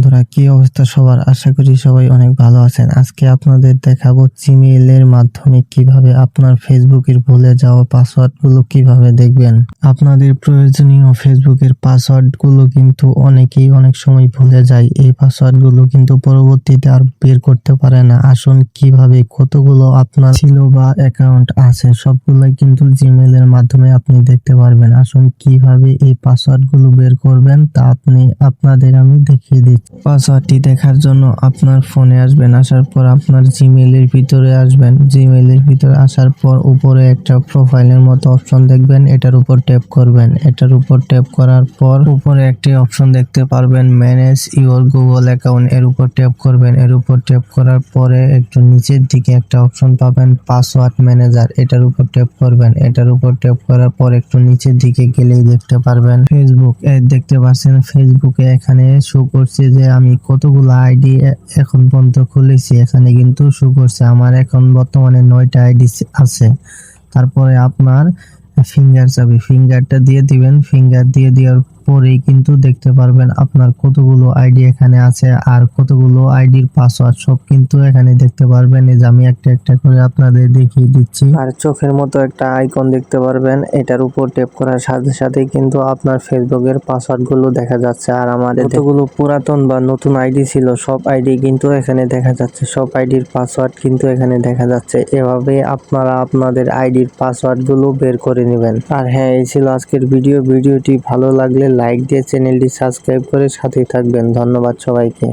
বন্ধুরা, কি অবস্থা সবার? আশা করি সবাই অনেক ভালো আছেন। আজকে আপনাদের দেখাবো জিমেইল এর মাধ্যমে কীভাবে আপনার ফেসবুকের ভুলে যাওয়া পাসওয়ার্ডগুলো কীভাবে দেখবেন। আপনাদের প্রয়োজনীয় ফেসবুকের পাসওয়ার্ডগুলো কিন্তু অনেকেই অনেক সময় ভুলে যায়। এই পাসওয়ার্ডগুলো কিন্তু পরবর্তীতে আর বের করতে পারে না। আসুন, কীভাবে কতগুলো আপনার ছিল বা অ্যাকাউন্ট আছে, সবগুলাই কিন্তু জিমেইল এর মাধ্যমে আপনি দেখতে পারবেন। আসুন, কীভাবে এই পাসওয়ার্ডগুলো বের করবেন তা আপনি, আপনাদের আমি দেখিয়ে দিচ্ছি। পাসওয়ার্ডটি দেখার জন্য আপনার ফোনে আসবেন, আসার পর আপনার জিমেইল এর ভিতরে আসবেন। জিমেইল এর ভিতরে আসার পর উপরে একটা প্রোফাইলের মতো অপশন দেখবেন, এটার উপর ট্যাপ করবেন। এটার উপর ট্যাপ করার পর উপরে একটি অপশন দেখতে পারবেন ম্যানেজ ইউর গুগল অ্যাকাউন্ট এর উপর ট্যাপ করবেন, এর উপর ট্যাপ করার পরে একটু নিচের দিকে একটা অপশন পাবেন পাসওয়ার্ড ম্যানেজার এটার উপর ট্যাপ করবেন, এটার উপর ট্যাপ করার পর একটু নিচের দিকে গেলেই দেখতে পারবেন। ফেসবুক দেখতে পাচ্ছেন ফেসবুকে এখানে শো করছে যে আমি কতগুলো আইডি এখন পর্যন্ত খুলেছি, এখানে কিন্তু শো করছে। আমার এখন বর্তমানে নয়টা আইডি আছে। তারপরে আপনার ফিঙ্গার চাবি ফিঙ্গারটা দিয়ে দিবেন। ফিঙ্গার দিয়ে দেওয়ার পরেই কিন্তু দেখতে পারবেন আপনার কতগুলো আইডি এখানে আছে আর কতগুলো আইডির পাসওয়ার্ড সব কিন্তু এখানে দেখতে পারবেন। এই যে আমি একটা একটা করে আপনাদের দেখিয়ে দিচ্ছি। আর চোখের মতো একটা আইকন দেখতে পারবেন। এটার উপর ট্যাপ করার সাথে সাথে কিন্তু আপনার ফেসবুকের পাসওয়ার্ডগুলো দেখা যাচ্ছে। আর আমার কতগুলো পুরাতন বা নতুন আইডি ছিল সব আইডি কিন্তু এখানে দেখা যাচ্ছে। সব আইডির পাসওয়ার্ড কিন্তু এখানে দেখা যাচ্ছে। এভাবে আপনারা আপনাদের আইডির পাসওয়ার্ডগুলো বের করে নেবেন। আর হ্যাঁ এই ছিল আজকের ভিডিও ভিডিওটি ভালো লাগলে লাইক দিয়ে চ্যানেলটি সাবস্ক্রাইব করে সাথেই থাকবেন। ধন্যবাদ সবাইকে।